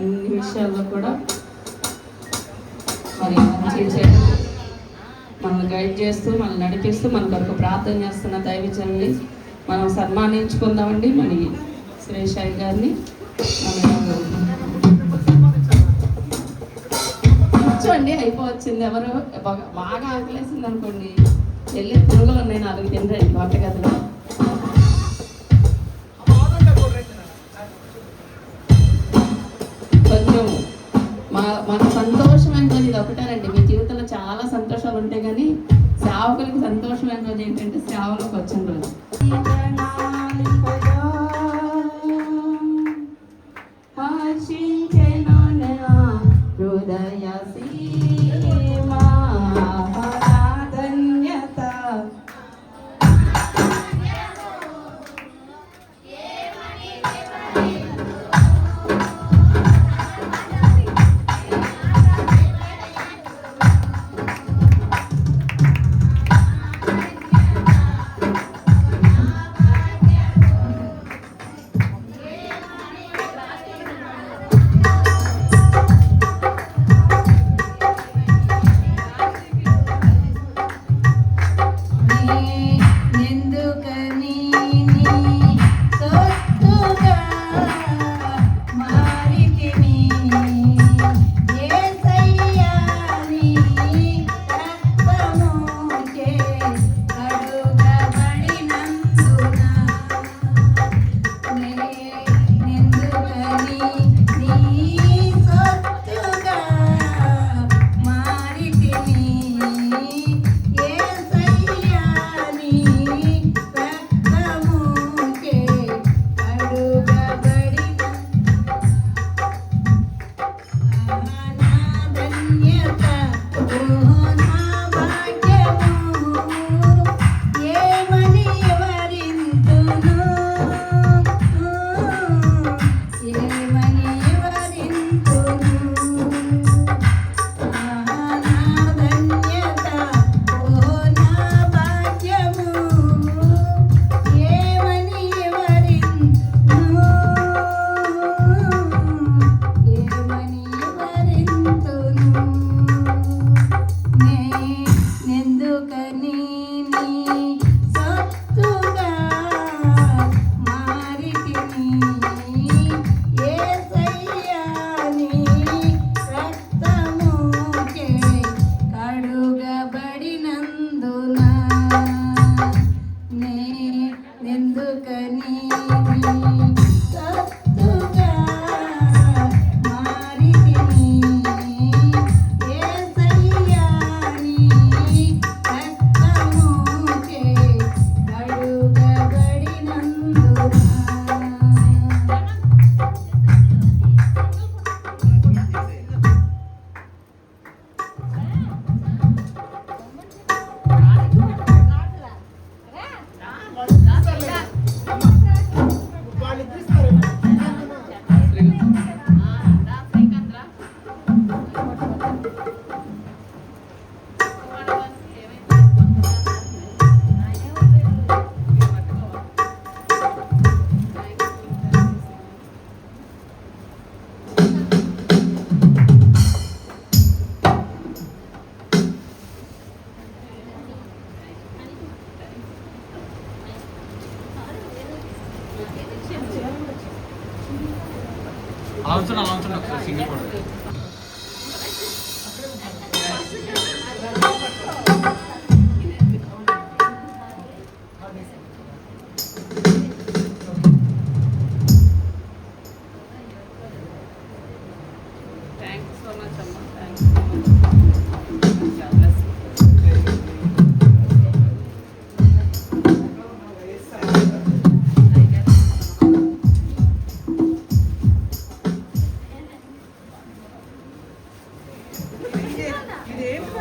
అన్ని విషయాల్లో కూడా మరి మంచి మనల్ని గైడ్ చేస్తూ మనల్ని నడిపిస్తూ మన కొరకు ప్రార్థన చేస్తున్న దైవజన్ని మనం సన్మానించుకుందామండి. మరి సురేషాయి గారిని కూర్చోండి అయిపోవచ్చింది. ఎవరు బాగా ఆకలేసింది అనుకోండి వెళ్ళి పురుగులు ఉన్నాయి నాలుగు తినరండి వాటి కదా ఒకటో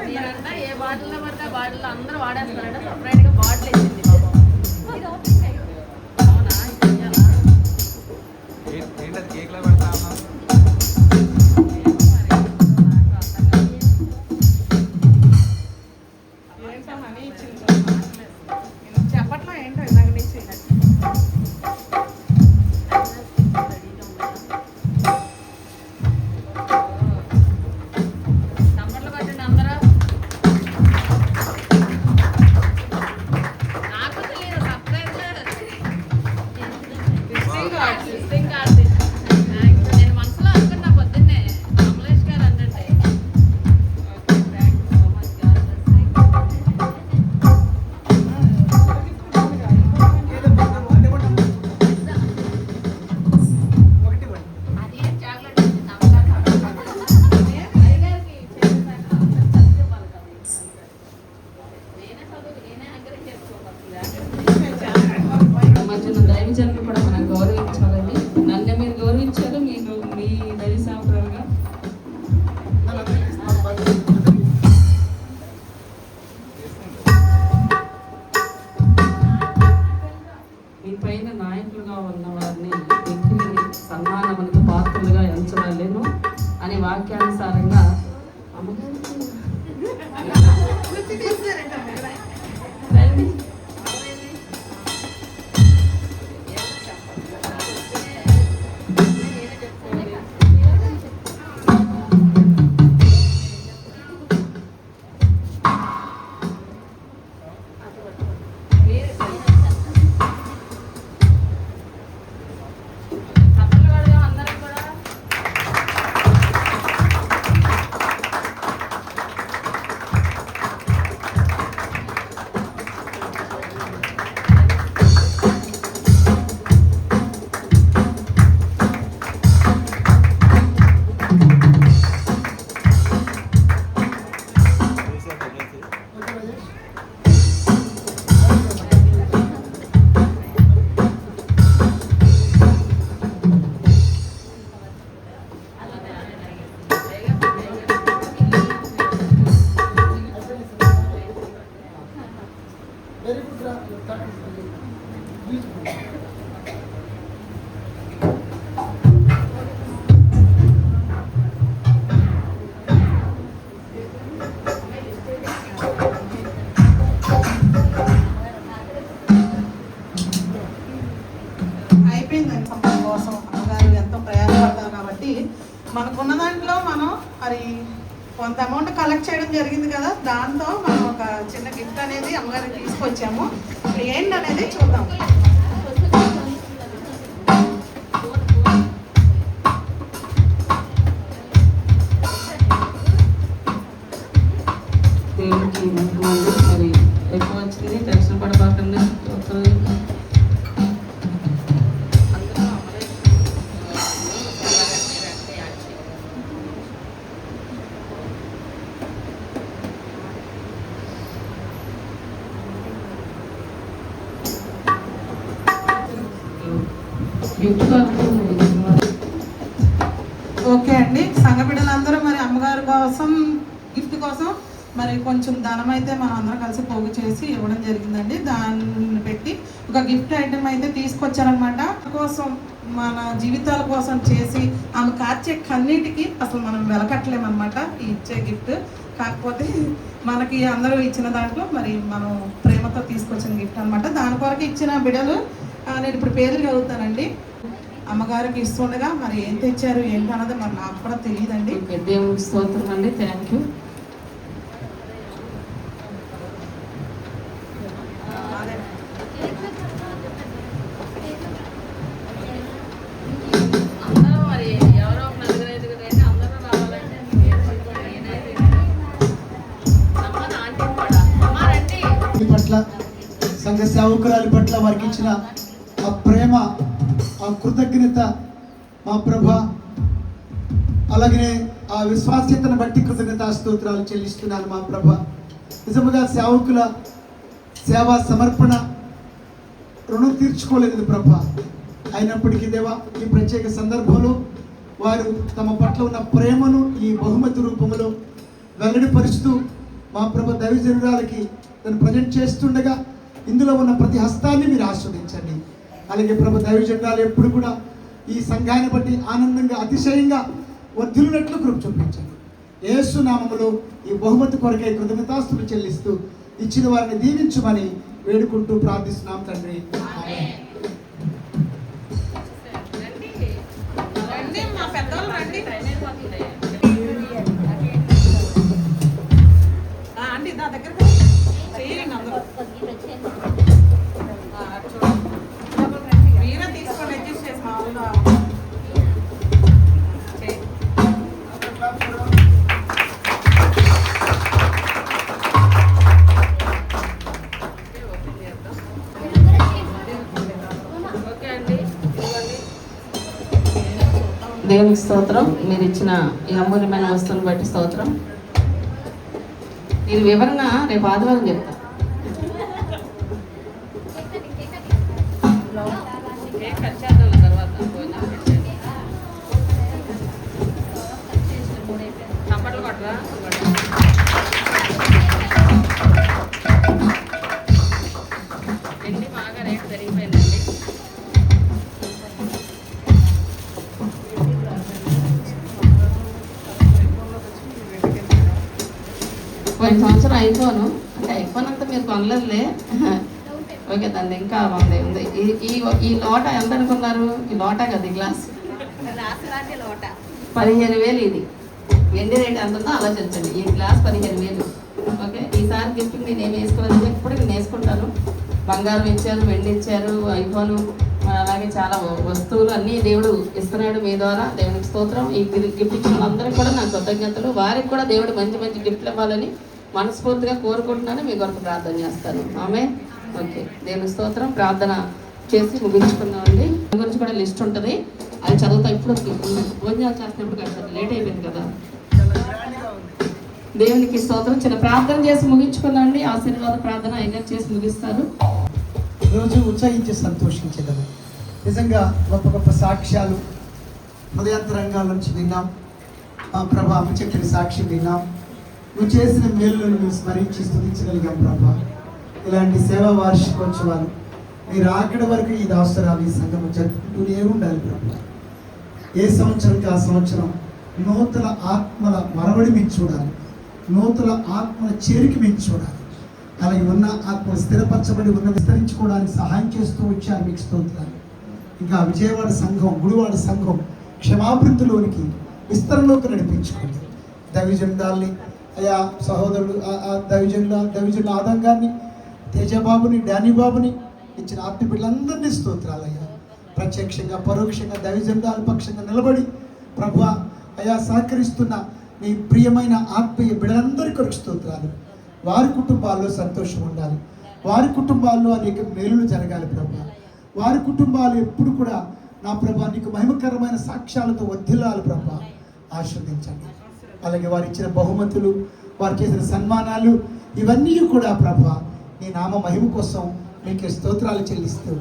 మీరంతా ఏ బాటిల్లో పడితే బాటిల్లో అందరూ వాడేస్తారంటే సపరేట్గా బాటిల్ వేసింది అవునా? కేక్లో పెడతా కలెక్ట్ చేయడం జరిగింది కదా. దాంతో మనం ఒక చిన్న గిఫ్ట్ అనేది అమ్మగారికి తీసుకొచ్చాము. ఏంటనేది ఏంటి అనేది చూద్దాం. ఓకే అండి. సంఘ బిడ్డలందరూ మరి అమ్మగారి కోసం గిఫ్ట్ కోసం మరి కొంచెం ధనం అయితే మనం అందరం కలిసి పోగు చేసి ఇవ్వడం జరిగిందండి. దాన్ని పెట్టి ఒక గిఫ్ట్ ఐటెం అయితే తీసుకొచ్చారనమాట కోసం మన జీవితాల కోసం చేసి ఆమె కార్చే కన్నీటికి అసలు మనం వెలకట్టలేమన్నమాట ఇచ్చే గిఫ్ట్. కాకపోతే మనకి అందరూ ఇచ్చిన దాంట్లో మరి మనం ప్రేమతో తీసుకొచ్చిన గిఫ్ట్ అనమాట దాని కొరకు ఇచ్చిన బిడలు నేను ఇప్పుడు పేర్లు చదువుతానండి. అమ్మగారికి ఇస్తుండగా మరి ఏం తెచ్చారు ఏంటి అన్నది మరి నాకు కూడా తెలియదండి. దేవునికి స్తోత్రం అండి థ్యాంక్ యూ పట్ల సంఘ సేవకురాలి పట్ల వారికి ఇచ్చిన ఆ ప్రేమ ఆ కృతజ్ఞత మా ప్రభ అలాగనే ఆ విశ్వాస్యతను బట్టి కృతజ్ఞత స్తోత్రాలు చెల్లిస్తున్నాను మా ప్రభ. నిజముగా సేవకుల సేవా సమర్పణ రుణం తీర్చుకోలేదు ప్రభ. అయినప్పటికీ దేవా ఈ ప్రత్యేక సందర్భంలో వారు తమ పట్ల ఉన్న ప్రేమను ఈ బహుమతి రూపంలో వెల్లడిపరుస్తూ మా ప్రభ దైవజనురాలకి తను ప్రజెంట్ చేస్తుండగా ఇందులో ఉన్న ప్రతి హస్తాన్ని మీరు ఆస్వాదించండి. అలాగే ప్రభు దైవ దైవజనురాలు ఎప్పుడు కూడా ఈ సంఘాన్ని బట్టి ఆనందంగా అతిశయంగా వర్ధిల్లినట్లు కృప చూపించండి. ఏసు నామములో ఈ బహుమతి కొరకై కృతజ్ఞతాస్తులు చెల్లిస్తూ ఇచ్చిన వారిని దీవించమని వేడుకుంటూ ప్రార్థిస్తున్నాం తండ్రి. రండి రండి మా పెద్దవాళ్ళు రండి. స్తోత్రం. మీరు ఇచ్చిన ఈ అమూల్యమైన వస్తువుని బట్టి స్తోత్రం. మీరు వివరణ రేపు ఆదివారం చెప్తాను పోయిన సంవత్సరం ఐఫోన్ అంటే ఐఫోన్ అంతా మీరు కొనలేదులే. ఓకే దాన్ని ఇంకా ఉంది ఉంది. ఈ ఈ లోట ఎంత అనుకున్నారు? ఈ లోట కదా ఈ గ్లాస్? పదిహేను వేలు ఇది. వెండి రేట్ ఎంత ఉందో ఆలోచించండి. ఈ గ్లాస్ పదిహేను వేలు. ఓకే? ఈసారి గిఫ్ట్ నేను ఏం వేసుకోవాలి ఎప్పుడు నేను వేసుకుంటాను. బంగారం ఇచ్చారు వెండి ఇచ్చారు ఐఫోను అలాగే చాలా వస్తువులు అన్నీ దేవుడు ఇస్తున్నాడు మీ ద్వారా. దేవునికి స్తోత్రం. ఈ గిఫ్ట్ ఇచ్చిన వాళ్ళందరికీ కూడా నా కృతజ్ఞతలు. వారికి కూడా దేవుడు మంచి మంచి గిఫ్ట్లు ఇవ్వాలని మనస్ఫూర్తిగా కోరుకుంటున్నాను మీ కొరకు ప్రార్థన చేస్తాను. ఆమె ఓకే. దేవుని స్తోత్రం ప్రార్థన చేసి ముగించుకుందామండి. దాని గురించి కూడా లిస్ట్ ఉంటుంది. అది చదువుతా. ఇప్పుడు భోజనాలు చేస్తున్నప్పుడు కాదు లేట్ అయిపోయింది కదా. దేవునికి స్తోత్రం. చిన్న ప్రార్థన చేసి ముగించుకుందామండి. ఆశీర్వాద ప్రార్థన అయినా చేసి ముగిస్తారు. రోజు ఉత్సాహించి సంతోషించేదము నిజంగా గొప్ప గొప్ప సాక్ష్యాలు హృదయాంతరంగాల నుంచి విన్నాం. ప్రభా అమ్మ చెప్పిన సాక్షి విన్నాం. నువ్వు చేసిన మేలులను నువ్వు స్మరించి స్థుతించగలిగాం ప్రభా. ఇలాంటి సేవా వార్షికోత్సవాలు మీరు ఆకడ వరకు ఈ దాసరాలు ఈ సంఘం జరుపుకుంటూనే ఉండాలి ప్రభా. ఏ సంవత్సరంకి ఆ సంవత్సరం నూతన ఆత్మల మరవడి మీరు చూడాలి. నూతన ఆత్మల చేరికి మీరు చూడాలి. అలాగే ఉన్న ఆత్మ స్థిరపరచబడి ఉన్న విస్తరించుకోవడానికి సహాయం చేస్తూ వచ్చారు మీకు స్తోత్రాలు. ఇంకా విజయవాడ సంఘం గుడివాడ సంఘం క్షమాభివృద్ధిలోనికి విస్తరణలోకి నడిపించుకోండి. దైవజెండాల్ని అయ్యా సహోదరుడు ఆ- ఆ దైవజనుల ఆదం గారిని తేజబాబుని డానీ బాబుని ఇచ్చిన ఆత్మ బిడ్డలందరినీ స్తోత్రాలయ్యా ప్రత్యక్షంగా పరోక్షంగా దైవజెండాల అల్పక్షంగా నిలబడి ప్రభు అయా సహకరిస్తున్న నీ ప్రియమైన ఆత్మీయ బిడ్డలందరి కొరకు స్తోత్రాలు. వారి కుటుంబాల్లో సంతోషం ఉండాలి. వారి కుటుంబాల్లో అనేక మేలులు జరగాలి ప్రభు వారి కుటుంబాలు ఎప్పుడు కూడా నా ప్రభా నీకు మహిమకరమైన సాక్ష్యాలతో వర్ధిల్లాలి ప్రభా ఆస్వాదించండి అలాగే వారు ఇచ్చిన బహుమతులు వారు చేసిన సన్మానాలు ఇవన్నీ కూడా ప్రభా నీ నామ మహిమ కోసం నీకే స్తోత్రాలు చెల్లిస్తూ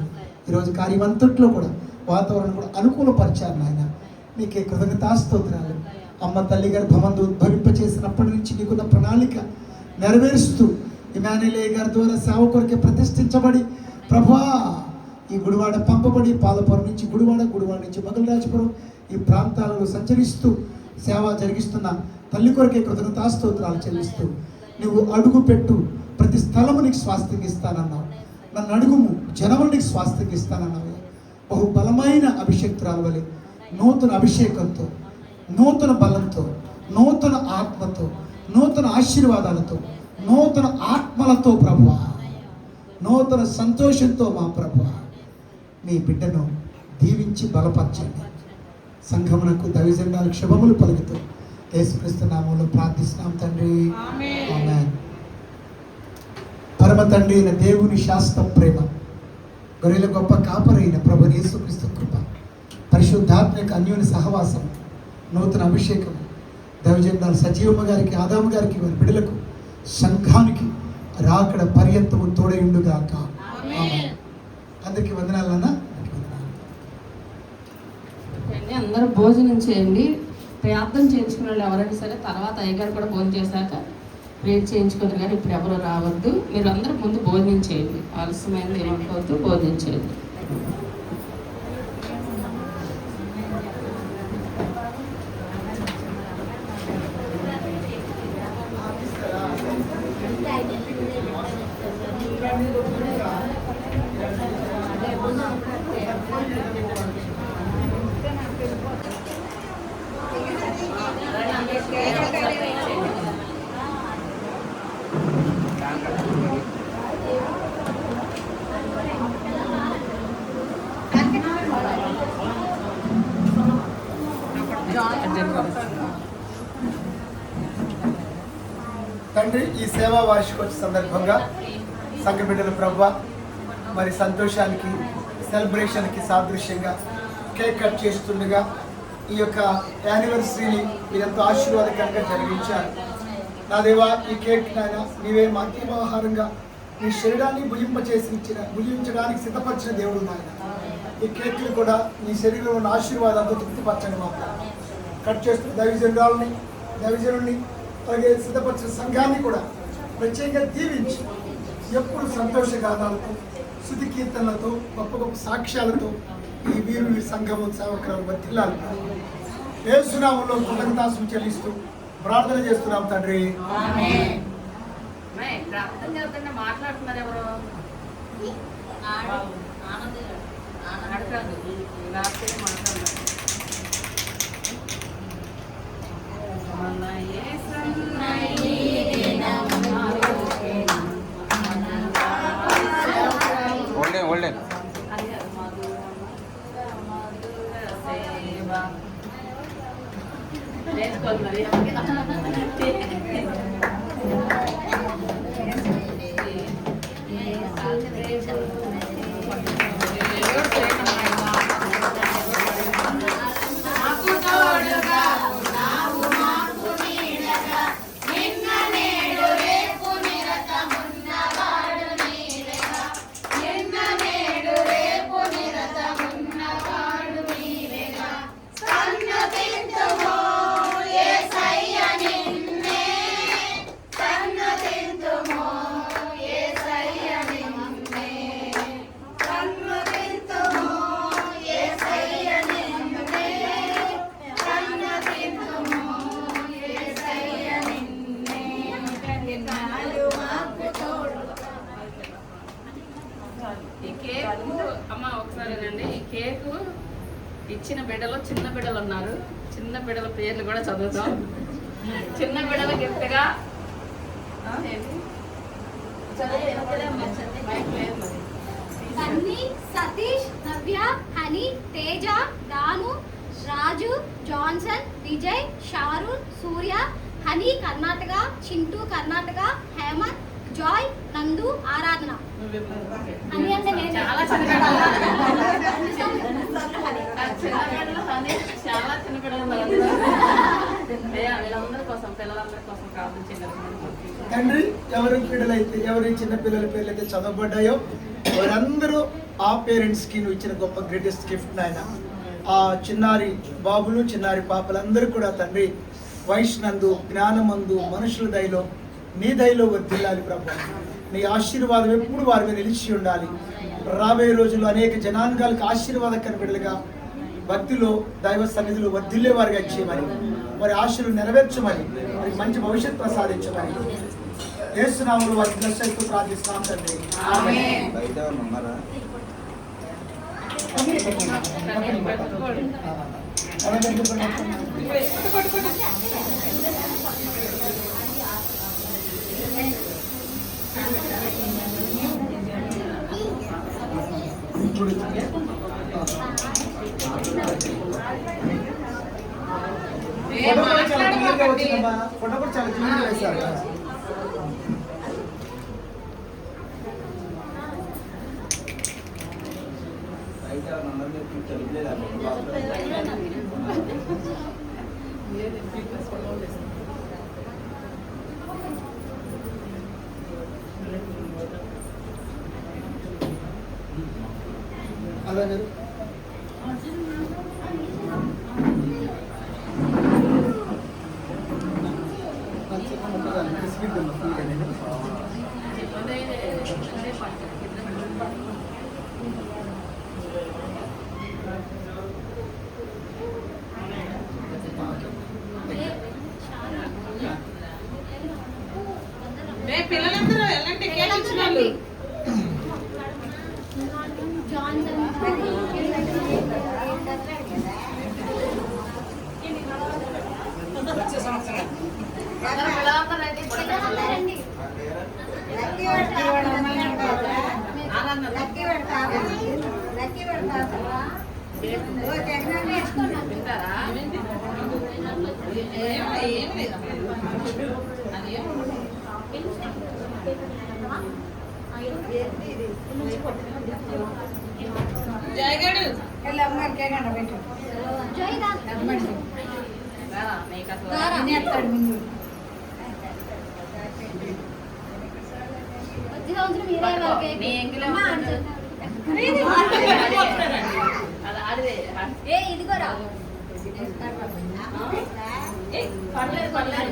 ఈరోజు కార్యమంతట్లో కూడా వాతావరణం కూడా అనుకూలపరిచారు నాయన. నీకే కృతజ్ఞతా స్తోత్రాలు అమ్మ తల్లి గర్భమందు ఉద్భవింప చేసినప్పటి నుంచి నీకున్న ప్రణాళిక నెరవేరుస్తూ ఇమానులే గారి ద్వారా సేవ కొరకే ప్రతిష్ఠించబడి ప్రభా ఈ గుడివాడ పంపబడి పాలపురం నుంచి గుడివాడ గుడివాడ నుంచి మగలరాజపురం ఈ ప్రాంతాలలో సంచరిస్తూ సేవ జరిగిస్తున్న తల్లి కొరకే కృతజ్ఞతాస్తోత్రాలు చెల్లిస్తూ నువ్వు అడుగు పెట్టు. ప్రతి స్థలము నీకు స్వాస్థ్యం ఇస్తానన్నావు. నన్ను అడుగుము. జనములు నీకు స్వాస్థ్యం ఇస్తానన్నావు. బహు బలమైన అభిషేక్తురాలు వలె నూతన అభిషేకంతో నూతన బలంతో నూతన ఆత్మతో నూతన ఆశీర్వాదాలతో నూతన ఆత్మలతో ప్రభు నూతన సంతోషంతో మా ప్రభు మీ బిడ్డను దీవించి బలపరచండి. సంఘమునకు దైవజెండాలు శుభములు పలుకుతూ యేసుక్రీస్తు నామంలో ప్రార్థిస్తున్నాం తండ్రి. పరమ తండ్రి అయిన దేవుని శాస్త్ర ప్రేమ గొర్రెల గొప్ప కాపరైన ప్రభు యేసుక్రీస్తు కృప పరిశుద్ధాత్మక అన్యోని సహవాసం నూతన అభిషేకం దైవజెండాలు సజీవమ్మ గారికి ఆదాము గారికి వారి బిడ్డలకు సంఘానికి రాకడ పర్యంతము తోడయుండుగాక. అందరికీ వందనాలన్నా చేయండి అందరూ భోజనం చేయండి. ప్రార్థన చేయించుకున్న వాళ్ళు ఎవరైనా సరే తర్వాత అయ్యగారు కూడా భోజనం చేశాక ప్రేర్ చేయించుకుంటారు కానీ ఇప్పుడు ఎవరు రావద్దు. మీరు అందరూ ముందు భోజనం చేయండి. ఆలస్యమైంది ఏమనుకోవద్దు భోజనం చేయండి తండ్రి ఈ సేవా వార్షికోత్సవ సందర్భంగా సంఘబిడ్డల ప్రభు మరి సంతోషానికి సెలబ్రేషన్కి సాదృశ్యంగా కేక్ కట్ చేస్తుండగా ఈ యొక్క యానివర్సరీని మీరెంతో ఆశీర్వాదకరంగా జరిగించారు. నా దేవా ఈ కేక్ నాయన నీవే మా అంతిమాహారంగా నీ శరీరాన్ని భుజింపచేసి భుజించడానికి సిద్ధపరిచిన దేవుడు నాయన. ఈ కేక్లు కూడా నీ శరీరంలో ఉన్న ఆశీర్వాదాలతో తృప్తిపరచండి మా కట్ చేస్తున్న దైవజనురాలని దైవజనుల్ని అలాగే సిద్ధపరిచిన సంఘాన్ని కూడా ప్రత్యేకంగా దీవించి ఎప్పుడు సంతోష గానాలతో శుద్ధి కీర్తనలతో గొప్ప గొప్ప సాక్ష్యాలతో ఈ వీరు సంఘము సేవకురాలు వర్తిల్లాలి ఏ సునామంలో కృతజ్ఞతాసులు చెల్లిస్తూ ప్రార్థన చేస్తున్నాం తండ్రి. మాట్లాడుతున్నారు ったんだね。ఇచ్చిన బిడ్డలు చిన్న బిడ్డలు ఉన్నారు. చిన్న బిడ్డల పేర్లు కూడా చదువుతాం చిన్న బిడ్డల గిఫ్ట్గా Satish Navya Honey Teja Danu Raju Johnson Vijay Sharon Surya Honey Karnataka Chintu Karnataka Hemanth Joy Nandu Aradhana. అంటే నేను చాలా చాలా కోసం పిల్లలందరి కోసం తండ్రి ఎవరి పిల్లలైతే ఎవరి చిన్న పిల్లల పేర్లు అయితే చదవబడ్డాయో వారందరూ ఆ పేరెంట్స్కి నువ్వు ఇచ్చిన గొప్ప గ్రేటెస్ట్ గిఫ్ట్ నాయన. ఆ చిన్నారి బాబులు చిన్నారి పాపలందరూ కూడా తండ్రి వైష్ణందు జ్ఞానమందు మనుషుల దయలో నీ దయలో వర్దిల్లాలి ప్రభు. నీ ఆశీర్వాదం ఎప్పుడు వారి మీద నిలిచి ఉండాలి. రాబోయే రోజుల్లో అనేక జనాంగాలకు ఆశీర్వాదకర బిడ్డలుగా భక్తిలో దైవ సన్నిధిలో వర్ధిల్లే వారిగా ఇచ్చేయమని వారి ఆశలు నెరవేర్చమని వారికి మంచి భవిష్యత్తు ప్రసాదించమని. దేశనాములు వారి దర్శకు ప్రార్థిస్తున్నాం తండ్రి. Thank you. ఫోటో కూడా చాలా క్లియర్గా వచ్చిందమ్మా ఫోటో కూడా చాలా క్లియర్గా వేశారు బయట ఎవరు ఉన్నారు మీరు తెలియలేదు అలా మీరు రే పిల్లలందరూ ఎలాంటి కేక్ ఇచ్చిన వాళ్ళు జాన్సన్ పిల్లలందరూ రండి. లక్కీ వాడు కావాలి అమ్మాయి అంటారా? లక్కీ వాడు కావాలి. లక్కీ వాడు కావాలా? ఓ జగనన్న వింటారా ఏం లేదు జయగడు. వెళ్ళి అమ్మాయి కేక్ అంట పెట్టు జై ఏ ఇదిగోరా పర్లేదు పర్లేదు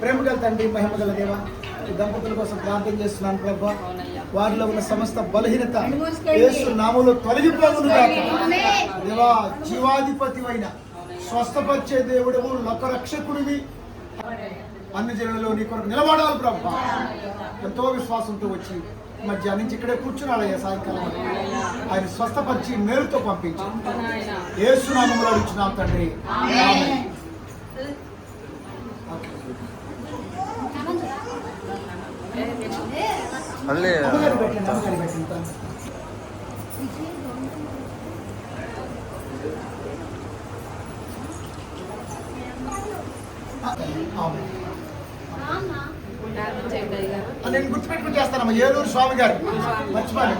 ప్రేమగల తండ్రి మహిమ గల దేవ దంపతుల కోసం ప్రార్థన చేస్తున్నాను ప్రభా. వారిలో ఉన్న సమస్త బలహీనత యేసు నామములో తొలగిపోవును దేవా జీవాధిపతి అయిన స్వస్థపరిచే దేవుడవు లోకరక్షకుడివి. అన్ని జనులలో నీ కొరకు నిలబడాలి ప్రభా. ఎంతో విశ్వాసంతో వచ్చి మధ్యాహ్నం నుంచి ఇక్కడే కూర్చున్నాడయ్యా సాయంకాలం వరకు. ఆయన స్వస్థపరిచి మేలుతో పంపించి యేసు నామములో అడుగుచున్నాం తండ్రి ఆమేన్. నేను గుర్తుపెట్టుకుని చేస్తానమ్మా ఏలూరు స్వామి గారు మర్చిపోయాను.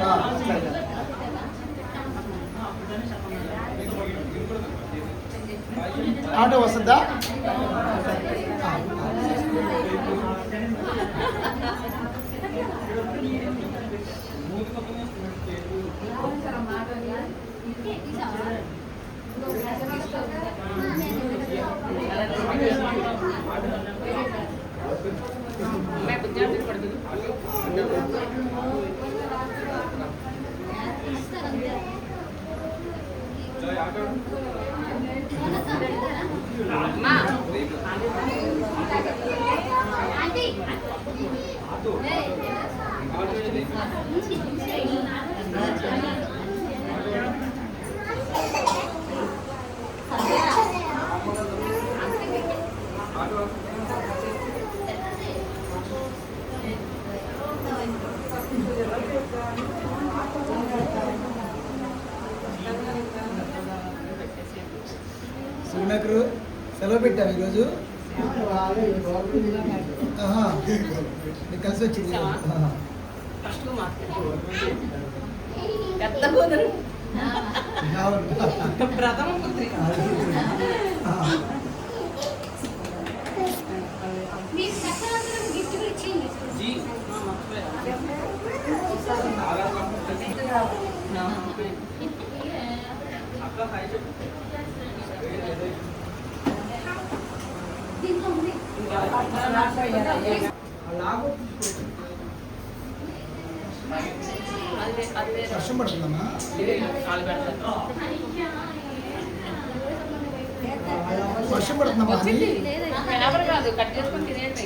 ఆటో వస్తుందా ఆ, ఆ. मैं पंजाब में पढ़ती माँ పెట్టావు ఈరోజు. నీకు కలిసి వచ్చింది పెద్ద కూతురు. ప్రథమ పుత్రిక ఆహా. మీకు చక్కగా గిఫ్ట్ కూడా ఇచ్చింది जी దీంట్లో ఉంది వర్షం పడుతుందమ్మా వర్షం పడుతుందమ్మా కాదు కట్ చేసుకొని తినేయండి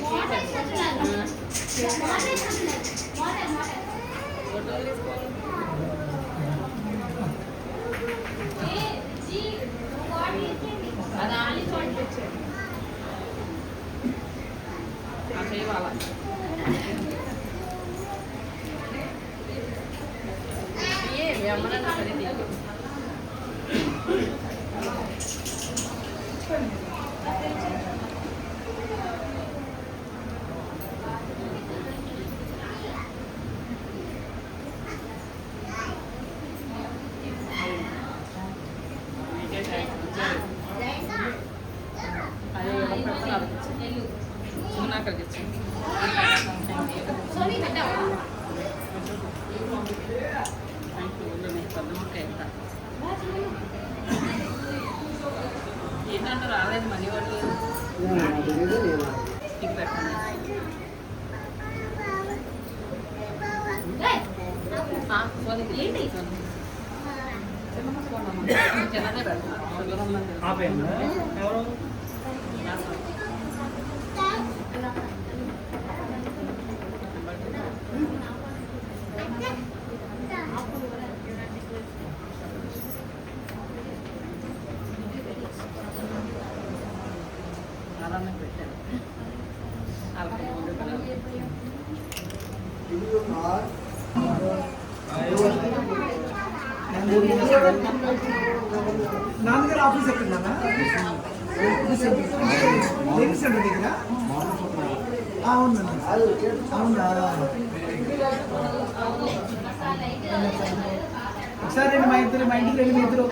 అది ఏ మీ అమ్మనన్నా సరే నీకు అదే ఎవరు సుమనాకర్కి ఇచ్చింది సోనీ పెట్టావా ఏంటంటే రాలేదు మనీ వాళ్ళు ఇది పెట్టండి ఆ, సోనీకి ఏంటి చిన్నమ్మ సోనమ్మ చిన్నదే పెడతాను షుగర్ ఉందని అలానే పెట్టాను అలాగే మూడు పిల్లలు. నాన్నగారు ఆఫీస్ ఎక్కడున్నా దేని సెంటర్ దగ్గర? అవునా. అవునా. ఒకసారి మా ఇద్దరు మా ఇంటికి రండి మీ ఇద్దరు.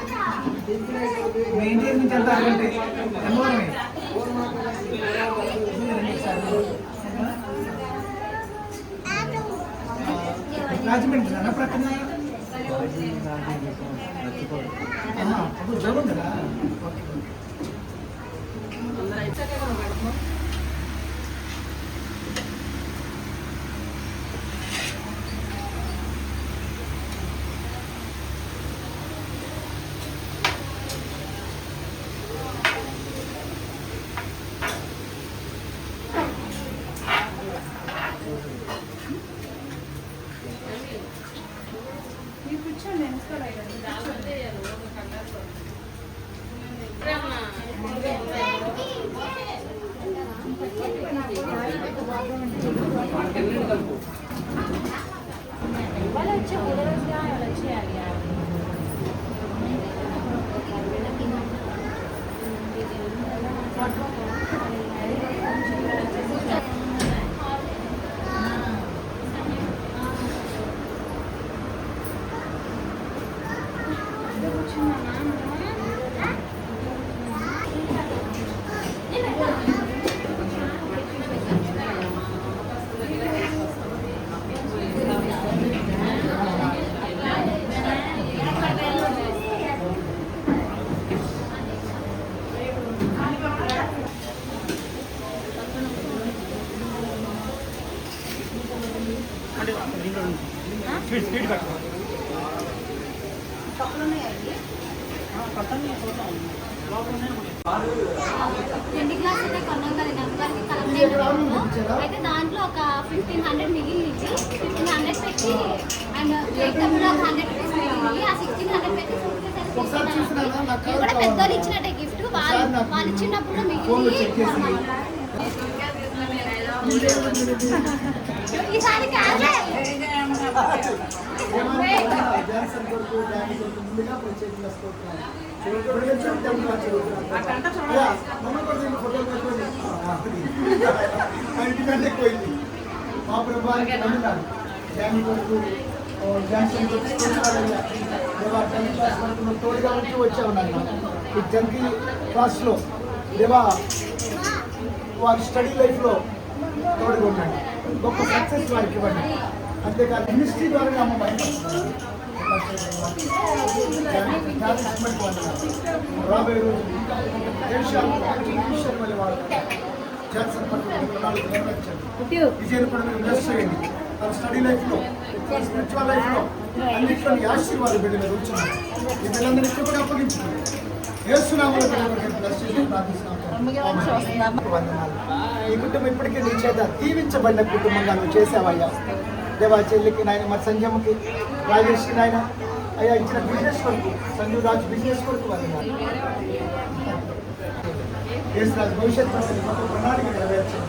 మీ ఇంటి నుంచి ఎంత అరగంటే ఎంబోరమే రాజమండ్రి అన్న ప్రక్కన? జరుగుతుందా ఎంచుకోలేదు రెండు గ్లాస్ అయితే కొన్నాం కదా నెంబర్కి కలెక్ట్ అయితే దాంట్లో ఒక ఫిఫ్టీన్ హండ్రెడ్ మిగిలింది ఫిఫ్టీన్ హండ్రెడ్ పెట్టి అండ్ ఒక హండ్రెడ్ రూపీస్ మిగిలింది ఆ సిక్స్టీన్ హండ్రెడ్ పెట్టి కూడా పెద్దోళ్ళు ఇచ్చినట్టే గిఫ్ట్ వాళ్ళు వాళ్ళు ఇచ్చినప్పుడు మిగిలింది ఈసారి కాదే డ్యాన్స్ కొరకు డ్యాన్స్ కొరకు ముందుగా ప్రత్యేకంగా స్తోత్రాలు. చూడండి, చూడండి, చూడండి, చూడండి. యా, మమ్మ కూడా దీన్ని ఫోటోలు పెట్టుకోండి. ఆ, అది. ఆ ఇంటికంటే ఎక్కువైంది. మా ప్రభావానికి వందనాలు. డ్యాన్స్ కొరకు, ఓ, డ్యాన్స్ కొరకు స్తోత్రాలయ్యా. దేవా, టెన్త్ క్లాస్ వరకు నువ్వు తోడుగా ఉంటూ వచ్చావు నాయన ఈ టెన్త్ క్లాస్లో దేవా వారి స్టడీ లైఫ్లో తోడుగా ఉండండి గొప్ప సక్సెస్ వారికి ఇవ్వండి. అంతేకాదు మినిస్ట్రీ ద్వారా అమ్మ రాబోయే రోజు దేశాలు అన్ని విషయాల వల్ల వారు చేయండి. వాళ్ళ స్టడీ లైఫ్లో స్పిరిచువల్ లైఫ్లో అన్నింటిలో ఆశీర్వాదం ఈ కూడా అప్పగించుకోండి ఏసునామలో బ్లెస్ ఈ కుటుంబం ఇప్పటికీ నీ చేత దీవించబడిన కుటుంబంగా నువ్వు చేసావయ్యా దేవా చెల్లికి నాయన మరి సంజమ్మకి రాజేష్కి నాయన అయ్యా ఇచ్చిన బిజినెస్ కొరకు సంజీవ్ రాజు బిజినెస్ కొరకు వందనాలు. భవిష్యత్తు ప్రణాళిక నెరవేర్చండి.